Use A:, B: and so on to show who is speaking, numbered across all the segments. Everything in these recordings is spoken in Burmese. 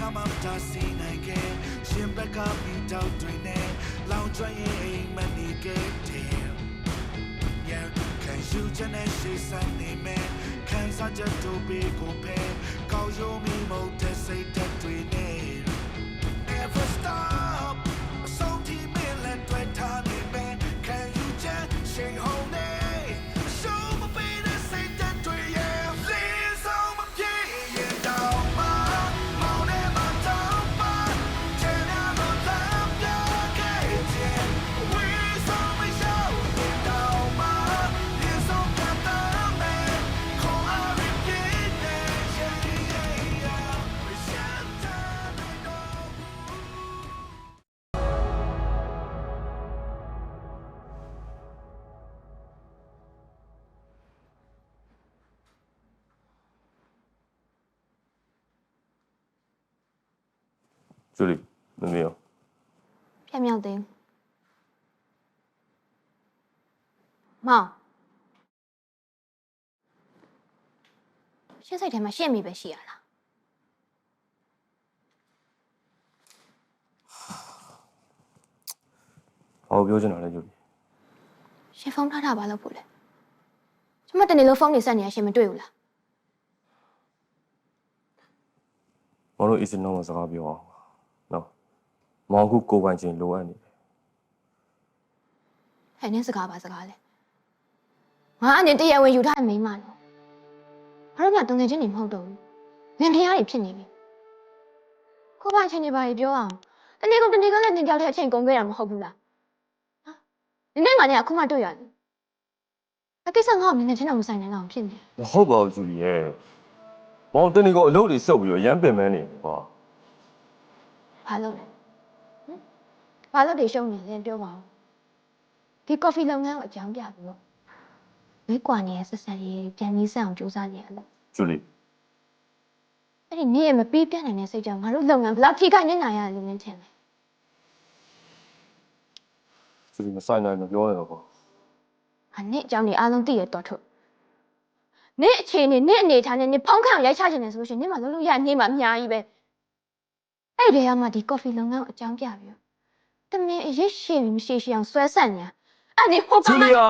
A: ကမှမတားစီနိုင်ခဲ့ရှင်ဘက်ကမိတောက်တွေနဲ့လောင်ကျွမ်းရင်အိမ်မနေခဲ့တယ် Yeah, can you just say something man? Can such a to be go pay? Call you me mo to say that we need. Never stop. So
B: ဂျူလီမမေရော
C: ပြတ်မြောက်သိမ်းမောင်ရှင်းစိတ်ထဲမှာရှင့်မိပဲရှိရလား
B: ဘာကိုပြောချင်တာလဲဂျူလီ
C: ရှင်ဖုန်းထားတာဘာလို့ဖို့လဲကျမတနေ့လုံးဖုန်းနေဆက်နေရရှင်မတွေ့ဘူးလား
B: မောင်တို့အစ်စင်နောမှာစကားပြောအောင်နော် မောင်ခုကိုယ်ပိုင်ချင်းလိုအပ်နေတယ်
C: ဟဲ့နင်းစကားပါစကားလဲငါအနေနဲ့တရားဝင်ယူထားတဲ့မိန်းမနော်ဘာလို့မှတုံငယ်ချင်းနေမဟုတ်တော့ဘူးငင်ဖျားတွေဖြစ်နေပြီကိုပိုင်ချင်းနေပါလေပြောအောင်တနေ့ကုန်တနေ့ကလည်းနင်ကြောက်တဲ့အချိန်ကုန်ခဲ့တာမဟုတ်ဘူးလားဟာနင်နဲ့ငါနဲ့အခုမှတွေ့ရတယ်အကိစ္စငါ့ကိုနင်နဲ့ချင်းတော့မဆိုင်နိုင်တော့ဖြစ်နေ
B: မဟုတ်ပါဘူးဂျူလီရဲ့မောင်တင်းနေကအလုပ်တွေစုပ်ပြီးတော့ရမ်းပင်ပန်းနေတယ်ကွာ
C: ဘာလို့လဲဟမ် ဘာလို့တွေရှုံးနေလဲပြောပါဦးဒီ coffee လုပ်ငန်းကိုအကြောင်းပြပြီးတော့ဝေးကွာနေတဲ့ဆက်ဆက်ရေးပြန်ပြီးဆက်အောင်ကြိုးစားနေရတယ်
B: ဂျူလီ
C: အဲ့ဒီနေ့ရမပြီးပြတ်နိုင်တဲ့စိတ်ကြောင့်ငါတို့လုပ်ငန်းဘယ်လောက်ထိခိုက်နေနိုင်ရလဲနင်းထင်လဲ
B: ဂျူလီမဆိုင်နိုင်လို့ပြောရတော့ကွာ။
C: ဟာနေ့အကြောင်းနေအားလုံးသိရတော့ထုတ်။နေ့အခြေအနေနေ့အနေထားနဲ့နေ့ဖုံးခန့်အောင်ရိုက်ချချင်တယ်ဆိုလို့ရှိရင်နေ့မှလုံးလုံးရနေ့မှအများကြီးပဲ။အဲ့ဒီကမှဒီ coffee လုပ်ငန်းကိုအကြောင်းပြပြီး တော့တမင်အရစ်ရှိပြီးမရှိရှိအောင်ဆွဲဆက်နေတာ။အဲ့ဒီဟို
B: ဂျူလီယာ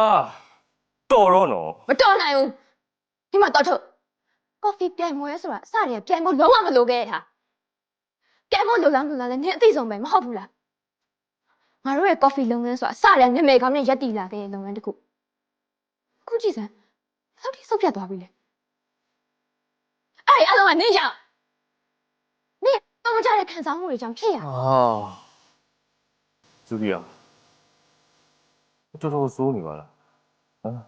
B: တော်တော့နော်
C: မတော်နိုင်ဘူး။ဒီမှာတော့ထုတ် coffee ပြိုင်ပွဲဆိုတာအစတည်းကပြိုင်ဖို့လုံးဝမလိုခဲ့တဲ့ဟာ။ပြိုင်ဖို့လိုလားမလိုလားလဲနင်အသိဆုံးပဲမဟုတ်ဘူးလား။ငါတို့ရဲ့ coffee လုပ်ငန်းဆိုတာအစတည်းကငမေကောင်းနဲ့ရက်တည်လာခဲ့တဲ့လုပ်ငန်းတစ်ခု။အခုကြည့်စမ်းဘယ်လောက်ထိဆုတ်ပြတ်သွားပြီလဲအဲ့ဒီအလုံးကနင်းကြောင့်နင်းတော့မကြတဲ့ခံစားမှုတွေကြောင့်ဖြစ်ရ
B: အာ ဂျူလီယာတော်တော်စိုးနေပါလားဟမ်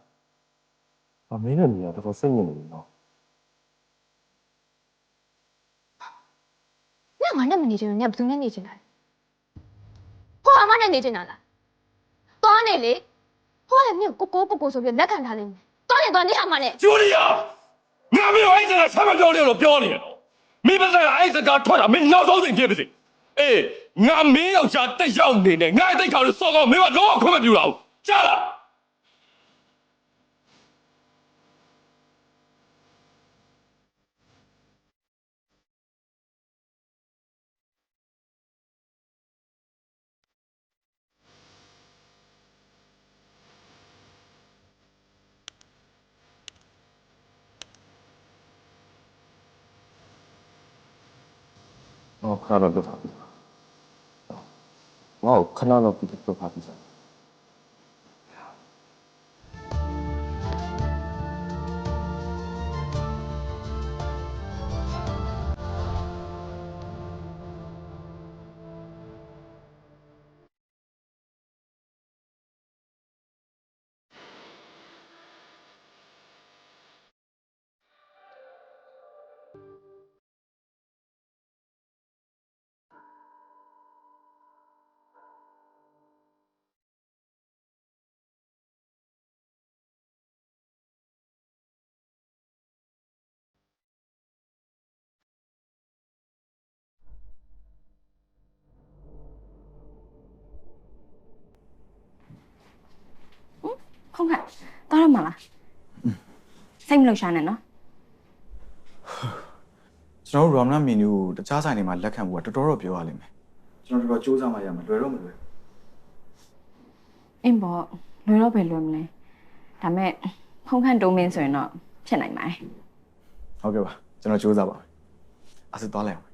B: အမင်းနဲ့ညီကတော်တော်စိတ်ညစ်နေပြီနော်
C: နင်းငါနဲ့မနေချင်ဘူးနင်းကဘယ်သူနဲ့နေချင်တာလဲဟိုအမနဲ့နေချင်တာလားသွားနေလေဟိုကလည်းနင်းကိုကိုကိုကိုဆိုပြီးလက်ခံထားလိမ့်မယ်သွားနေသွားနေအမနဲ့
D: ဂျူလီယာငါမင်းကိုအဲ့စကားဆက်မပြောနဲ့လို့ပြောနေရတော့မိဘကအဲ့စကားထွက်တာမင်းနောက်ဆုံးသိဖြစ်ပါစေအေး ငါမင်းယောက်ျားတက်ရောက်နေနေငါ့အသိကောင်လို့စော်ကောင်းမင်းကလုံးဝခွင့်မပြုတော့ဘူးကြားလား
B: ဟောခဏတော့တော့ ထားပြီဟောခဏတော့ပြီးတော့ ထားပြီစား
E: ခုံးခါသွားရမှာလားစိတ်မလုံရှာနဲ့နော်
F: ကျွန်တော်တို့ ramen menu ကိုတခြားဆိုင်တွေမှာလက်ခံဖို့ကတော်တော်တော့ပြောရလိမ့်မယ်ကျွန်တော်တို့တော့စူးစမ်းမှရမယ်လွယ်တော့မလွယ်
E: အင်းပေါ့လွယ်တော့ပဲလွယ်မလဲဒါမဲ့ဖုန်းခန့်တိုးမင်းဆိုရင်တော့ဖြစ်နိုင်ပါတယ်
F: ဟုတ်ကဲ့ပါကျွန်တော်စူးစမ်းပါမယ်အဲ့ဒါသွားလိုက်အောင်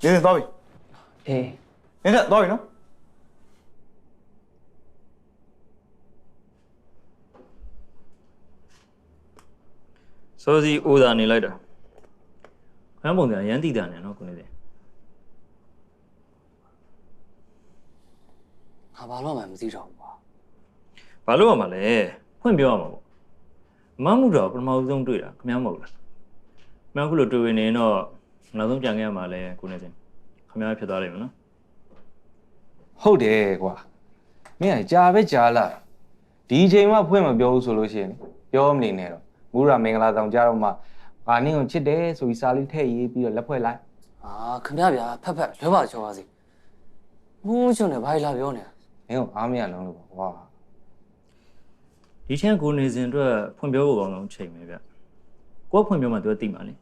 F: ဒီနေ့သွားပြီ
G: အေး
F: နေနဲ့သွားပြီနော်
H: စောစီအိုသာနေလိုက်တာခန်းပုံစံရမ်းတည်တာနေနော်ခုနေတယ်
G: ငါဘာလို့မှမသိတော့ဘူးကွာ
H: ဘာလို့ရမှာလဲဖွင့်ပြောရမှာပေါ့မမှုတော့ပထမဆုံးတွေ့တာခမည်းမဟုတ်လားမင်းခုလိုတွေ့ဝင်နေရင်တော့နောက်ဆုံးပြန်ခဲ့ရမှာလဲခုနေစင်ခမည်းဖြစ်သွားလိမ့်မယ်နော်
I: ဟုတ်တယ်ကွာမင်းကကြာပဲကြာလာဒီအချိန်မှဖွင့်မပြောဘူးဆိုလို့ရှိရင်ပြောမနေနဲ့တော့ မူရာမင်္ဂလာဆောင်ကြတော့မှငါနင်းကိုချစ်တယ်ဆိုပြီးစာလေးထည့်ရေးပြီးတော့လက်ဖွဲ့လိုက်
G: အာခင်ဗျာဗျာဖက်ဖက်လွဲပါချောပါစေမုန်းချုံနဲ့ဘာလာပြောနေတာ
I: မင်းကိုအားမရလုံးလို့ကွာ
H: ဒီချင်းကိုနေစင်အတွက်ဖွင့်ပြောဖို့ကောင်းဆုံးချိန်ပဲဗျကိုကဖွင့်ပြောမှသူကသိမှာလေ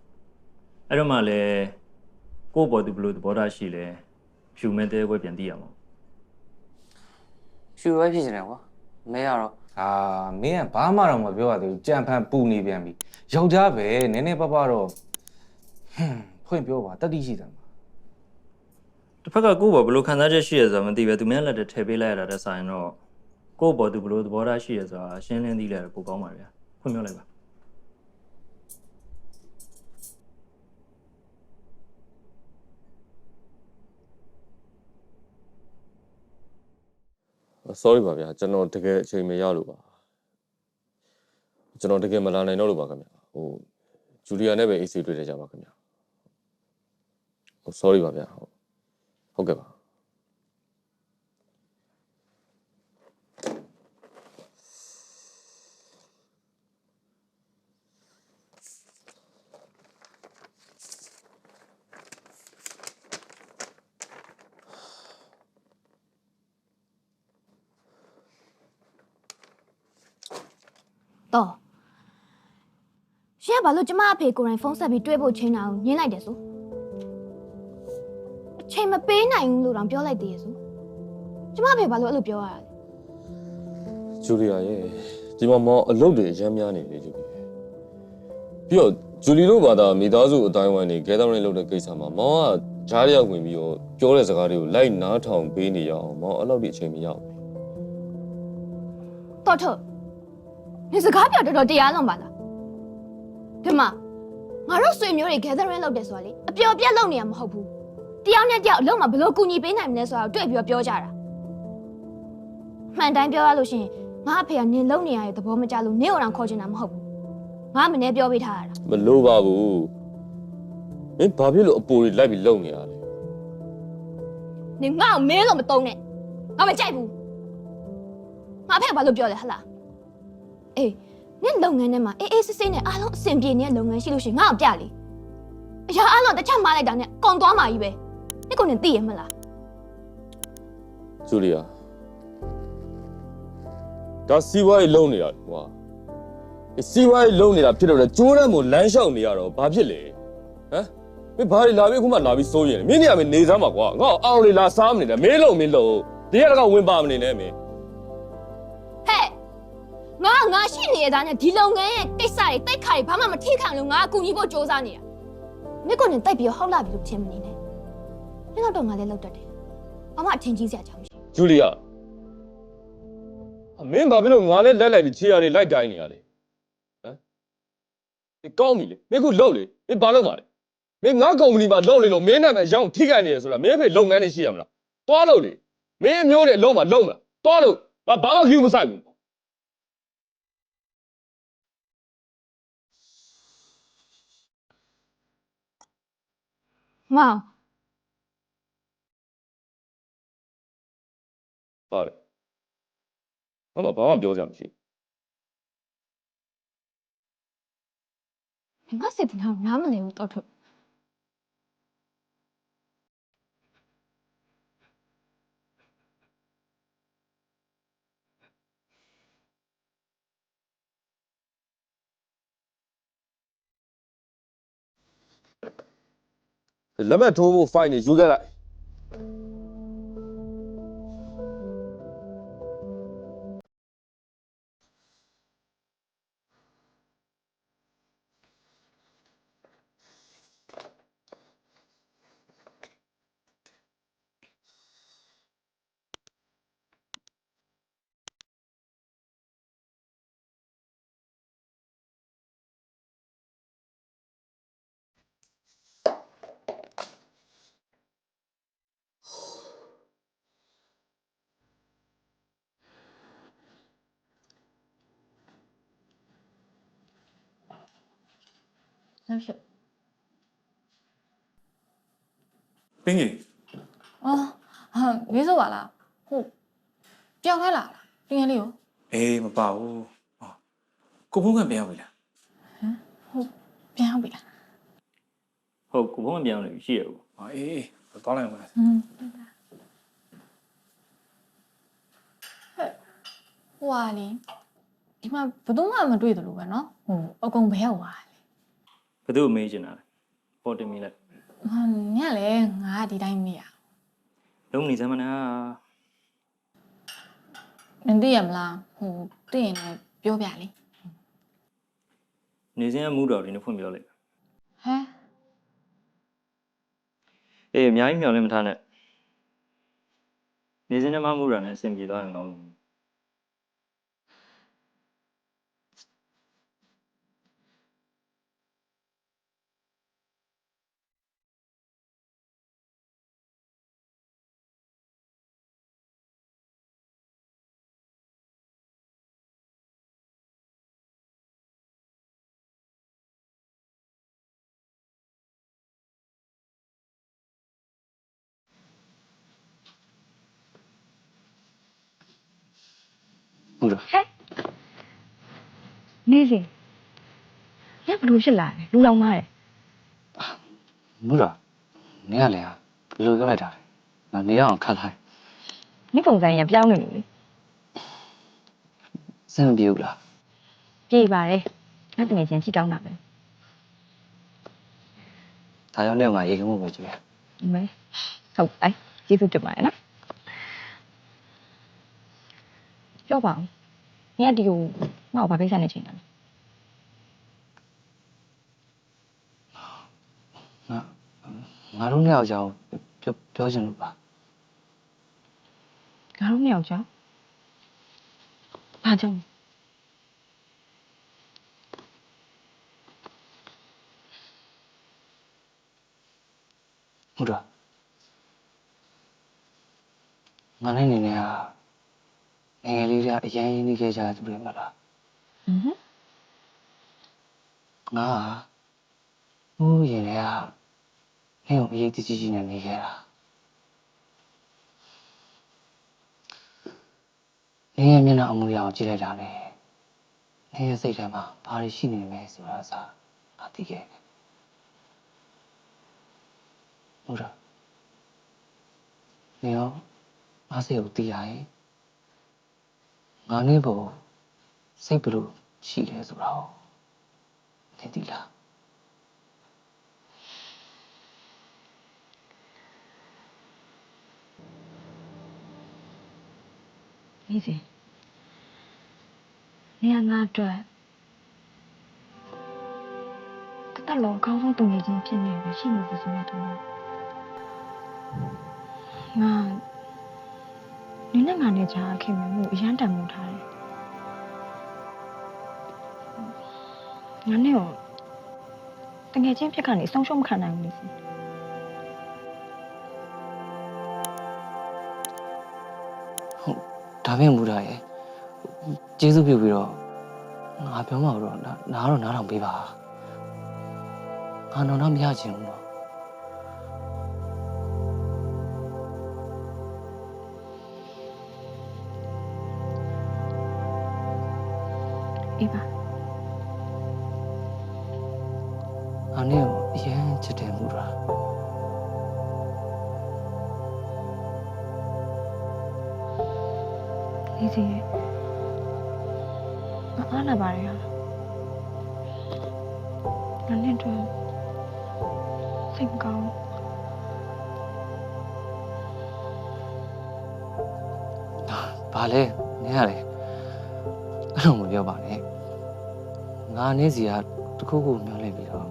H: အဲ့တော့မှလည်းကို့ပေါ်သူဘယ်လိုသဘောထားရှိလဲဖြူမဲတဲပွဲပြန်သိရမှာ
G: ရှူရဲဖြစ်နေတယ်ကွာမဲရတော့
I: အာမင်းကဘာမှတော့မပြောရသေးဘူးကြံဖန်ပူနေပြန်ပြီယောက်ျားပဲနည်းနည်းပါးပါးတော့ဟွန်းဖွင့်ပြောပါတတိရှိတယ်မှာ
H: တစ်ဖက်ကကိုယ့်ဘောဘယ်လိုခံစားချက်ရှိရဆိုတာမသိပဲသူများလက်ထဲထည့်ပေးလိုက်ရတာတဲ့ဆိုင်တော့ကိုယ့်ဘောသူဘယ်လိုသဘောထားရှိရဆိုတာရှင်းလင်းသိလိုက်ရပိုကောင်းပါဗျာဖွင့်ပြောလိုက်ပါ
B: sorry ပါဗျာကျွန်တော်တကယ်အချိန်မရလို့ပါကျွန်တော်တကယ်မလာနိုင်တော့လို့ပါခင်ဗျာဟိုဂျူလီယာနဲ့ပဲ AC တွေ့တယ်ကြပါခင်ဗျာဟို sorry ပါဗျာဟုတ်ဟုတ်ကဲ့ပါ
C: တော့ရှင်ကဘာလို့ကျမအဖေကိုယ်တိုင်ဖုန်းဆက်ပြီးတွေ့ဖို့ချိန်တာကိုညင်းလိုက်တယ်ဆိုအချိန်မပေးနိုင်ဘူးလို့တောင်ပြောလိုက်သေးရဲ့ဆိုကျမအဖေဘာလို့အဲ့လိုပြောရတာလဲ
B: ဂျူလီယာရဲ့ဒီမှာမောင်အလုပ်တွေအများများနေလေဂျူလီပြီးတော့ဂျူလီတို့ဘာသာမိသားစုအတိုင်းဝိုင်းနေ gathering လုပ်တဲ့ကိစ္စမှာမောင်ကဂျားရောက်ဝင်ပြီးတော့ပြောတဲ့စကားတွေကိုလိုက်နားထောင်ပေးနေရအောင်မောင်အဲ့လောက်ဒီအချိန်မရဘူး
C: တော့ထုတ် နေစကားပြောတော်တော်တရားလုံးပါလားဒီမှာငါတို့ဆွေမျိုးတွေ gathering လုပ်တယ်ဆိုတာလေအပျော်ပြက်လုပ်နေရမဟုတ်ဘူးတယောက်နဲ့တယောက်အလုံးမှာဘလို့ကူညီပေးနိုင်မလဲဆိုတာကိုတွေ့ပြီးတော့ပြောကြတာမှန်တိုင်းပြောရလို့ရှိရင်ငါအဖေကနင်လုံနေရတဲ့သဘောမကျလို့နင့်ကိုတောင်ခေါ်ချင်တာမဟုတ်ဘူးငါမနေပြောပေးထားရတာ
B: မလို့ပါဘူးမင်းဘာဖြစ်လို့အပူတွေလိုက်ပြီးလုံနေရလဲ
C: နင်ငါ့ကိုမဲလို့မတုံးနဲ့ငါမကြိုက်ဘူးငါအဖေကဘာလို့ပြောလဲဟတ်လား အေးနင်လုပ်ငန်းထဲမှာအေးအေးဆေးဆေးနဲ့အားလုံးအဆင်ပြေနေတဲ့လုပ်ငန်းရှိလို့ရှိရင်ငါ့ကိုပြလေအရာအားလုံးတစ်ချက်မှလိုက်တာနဲ့ကုန်သွားမှာကြီးပဲနင်ကိုနင်သိရမလား
B: ဂျူလီယာဒါစီးပွားရေးလုံနေတာလေကွာဒီစီးပွားရေးလုံနေတာဖြစ်တော့လေကျိုးတန်းကိုလမ်းလျှောက်နေရတော့ဘာဖြစ်လဲဟမ်မင်းဘာတွေလာပြီးအခုမှလာပြီးစိုးရင်လဲမင်းနေရာမင်းနေစမ်းပါကွာငါ့ကိုအောင်လေလာစားမနေနဲ့မင်းလုံမင်းလုံဒီရက်ကဝင်ပါမနေနဲ့မင်း
C: ဟဲ့ ငါကငါရှိနေရတာနဲ့ဒီလုပ်ငန်းရဲ့ကိစ္စတွေတိုက်ခါတွေဘာမှမထိခံလို့ငါအကူညီဖို့စ조사နေတာနင်ကိုနင်တိုက်ပြီးတော့ဟောက်လာပြီလို့ထင်မနေနဲ့နင်တော့ငါလည်းလောက်တတ်တယ်ဘာမှအထင်ကြီးစရာကြောင်မရှိ
B: ဂျူလီယာအမင်းဘာဖြစ်လို့ငါလဲလက်လိုက်ပြီးခြေရည်လိုက်တိုင်းနေရလဲဟမ်ဒီကောင်းပြီလေမင်းခုလုံလေမင်းဘာလုပ်မှာလဲမင်းငါကုမ္ပဏီမှာလုံလေလို့မင်းနာမည်ရောင်းထိခိုက်နေရဆိုတာမင်းဖေလုပ်ငန်းတွေရှိရမလားတွားလို့လေမင်းအမျိုးတွေအလုံးမှာလုံမှာတွားလို့ဘာဘာမှခ ्यू မဆိုင်ဘူး
C: မောင်
B: ပါတယ်ဘာမှဘာမှပြောစရာမရှိ
C: ငါစစ်တင်တော့နားမလည်ဘူးတော့ထုတ်
D: လက်မှတ်ထိုးဖို့ file နေယူခဲ့လိုက်
J: ဟုတ်ရှုပ်
H: ပင်းကြီး
J: အော်ဟာမေးစိုးပါလားဟုတ်ပျောက်ခဲ့လားတင်ငယ်လေးကို
K: အေးမပါဘူးဟောကိုဖုန်းကပြန်ရောက်ပြီလား
J: ဟုတ်ပြန်ဟုတ်ပြီလား
H: ဟုတ်ကိုဘုံမပြောင်းလို့ရှိရဘူး
K: ဟောအေးအေးသွားလိုက်အောင်ပါ
J: อืมဟိုဟာလေဒီမှာဘယ်သူမှမတွေ့သလိုပဲเนาะဟိုအကုန်ဘဲရောက်သွားတယ် ဲ
H: ဘယ်သူ့ကိုမေးချင်တာလဲပေါ်တင်မိလိုက်
J: ဟမ်ညကလေငါကဒီတိုင်းမေးရ
H: လုံးနေစမ်းမနာ
J: မသိရမလားဟိုသိရင်လည်းပြောပြလေ
H: နေစင်းကမူတော်တွေနဲ့ဖွင့်ပြောလိုက်
J: ဟမ်
H: အေးအများကြီးမျှော်လင့်မထားနဲ့နေစင်းနဲ့မမူတော်နဲ့အဆင်ပြေသွားရင်ကောင်း တယ်
E: နေစဉ်ညဘလို့ဖြစ်လာလဲလူလောင်မားတယ်
G: မူတော့နင်ကလည်းဟာဘယ်လိုပြောလိုက်တာလဲငါနေရအောင်ခတ်လိုက်
E: နေပုံစံရပြောင်းနေလို့လေ
G: စင်မပြေဘူးလား
E: ပြေးပါတယ်ငါတကယ်ချင်းချီတောင်းတာပဲ
G: ဒါကြောင့်လည်းငါရေကမှုပဲကြည့်ရ
E: ဒီမဲဟုတ်အဲ့ကျေးဇူးတင်ပါတယ်နော် ပြောပါဦးညဒီကိုငါ့ကိုဘာကိစ္စနဲ့ချိန်တာလဲ
G: ငါငါတို့နှစ်ယောက်ကြောင့်ပြောပြောချင်လို့ပါ
E: ငါတို့နှစ်ယောက်ကြောင့်ဘာကြောင့်
G: ဟုတ်တော့ငါနဲ့နေနေက ငယ်ငယ်လေးကအရင်ရင်းနှီးခဲ့ကြသူတွေမလား
E: ဟမ်
G: ငါကဟိုးရင်တွေကနင့်ကိုအရေးတကြီးကြီးနဲ့နေခဲ့တာနင်းရဲ့မျက်နှာအမူအရာကိုကြည့်လိုက်တာနဲ့နင်းရဲ့စိတ်ထဲမှာဘာတွေရှိနေလဲဆိုတာအစားငါသိခဲ့တယ်ဟုတ်လားနင်ရောငါစိတ်ကိုသိရရင် ငါနဲ့ဘုံစိတ်ဘယ်လိုရှိလဲဆိုတာကိုနင်သိလား
E: နေစဉ်နေရငါအတွက်တတလုံးအကောင်းဆုံးတုံနေခြင်းဖြစ်နေပြီရှိနေပြီဆိုတော့ငါ နင်းနဲ့ငါနဲ့ကြားခင်မမှုအရန်တန်မှုထားတယ်ငါနဲ့တော့တကယ်ချင်းဖြစ်ကနေဆုံးရှုံးမခံနိုင်ဘူးလေစဉ်
G: ဟုတ်ဒါပဲမူတာရဲ့ကျေးဇူးပြုပြီးတော့ငါပြောမှာတော့နာနားတော့နားထောင်ပေးပါငါတော့တော့မရချင်ဘူးတော့
E: အေးပါ
G: အာနေကိုအရင်ချစ်တယ်မူတာ
E: ဒီစီရဲ့မအားလာပါရဲ့ဟာနန်းနဲ့တွေ့စိတ်ကောင်းဘာ
G: လဲနင်းရလေအဲ့လိုမပြောပါနဲ့ ငါနင်းစီကတခုခုမျောလိုက်ပြီးတော့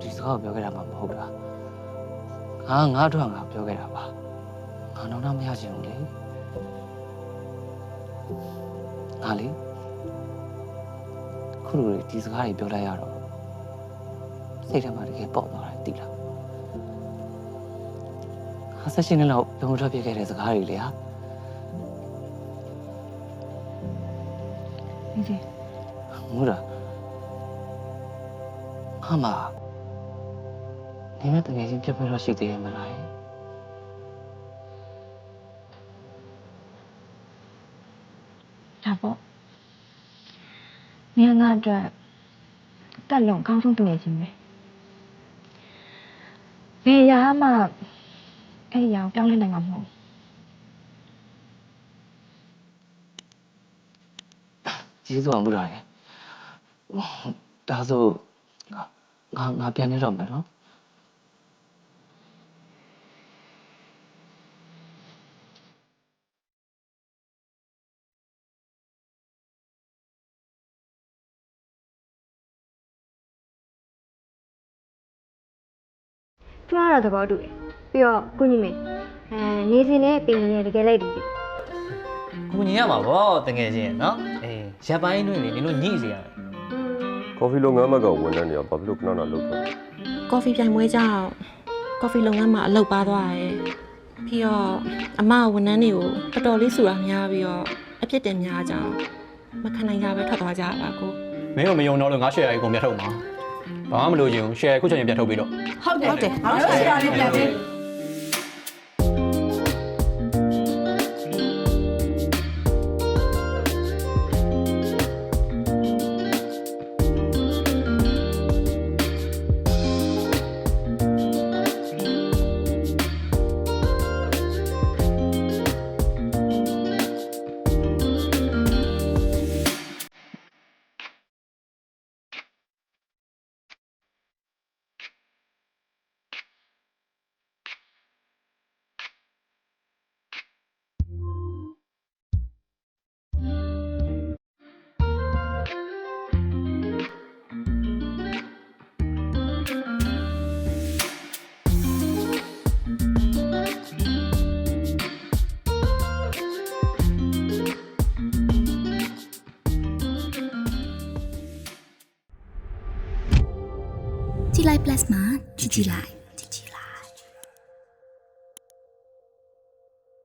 G: ဒီစကားကိုပြောခဲ့တာမှမဟုတ်တာငါငါတို့ကငါပြောခဲ့တာပါငါတော့မရချင်ဘူးလေငါလေခုလိုဒီစကားတွေပြောလိုက်ရတော့စိတ်ထဲမှာတကယ်ပေါ့သွားတယ်သိလားဟာဆက်ရှင်နဲ့တော့ဘယ်မှာထွက်ပြခဲ့တဲ့စကားတွေလေဟာ
E: ဒီဒီ
G: မူရာဟာ မနေမဲ့တကယ်ချင်းပြတ်ပြတော့ရှိသေးရဲ့မလား
E: ဒါပေါ့နေငါအတွက်တက်လုံအကောင်းဆုံးတကယ်ချင်းပဲဘယ်ရာမှအဲ့ဒီအရာကိုပြောင်းလဲနိုင်မှာမဟုတ်ဘူး
G: ကျေးဇူးအောင်မူရာရဲ့ဒါဆို ငါငါငါပြန်နေတော့မယ်နော်
C: ကျမကတော့သဘောတူတယ်ပြီးတော့ကုညီမေအဲနေစင်နဲ့ပင်နေတကယ်လိုက်တယ်
L: ကိုညီရမှာဗောတကယ်ချင်းနော်အေးရပ်ပိုင်းတွင်လေနင်တို့ညှိစေရတယ်
B: ကော်ဖီလုပ်ငန်းဘက်ကဝန်ထမ်းတွေကဘာဖြစ်လို့ခဏခဏလုပ်တော့
M: ကော်ဖီပြိုင်ပွဲကြောင့်ကော်ဖီလုပ်ငန်းမှာအလုပ်ပါသွားတယ်ပြီးတော့အမဝန်ထမ်းတွေကိုတော်တော်လေးဆူတာများပြီးတော့အပြစ်တင်များကြအောင်မခံနိုင်ကြပဲထွက်သွားကြတာကို
L: မင်းတို့မယုံတော့လို့ငါ share အကုန်ပြတ်ထုတ်မှာဘာမှမလို့ချင်ဘူး share ခုချိန်ပြတ်ထုတ်ပြီးတော့
M: ဟုတ်တယ်ဟုတ်တယ်ငါတို့ဆရာလေးပြန်ပြီ
N: ကြည်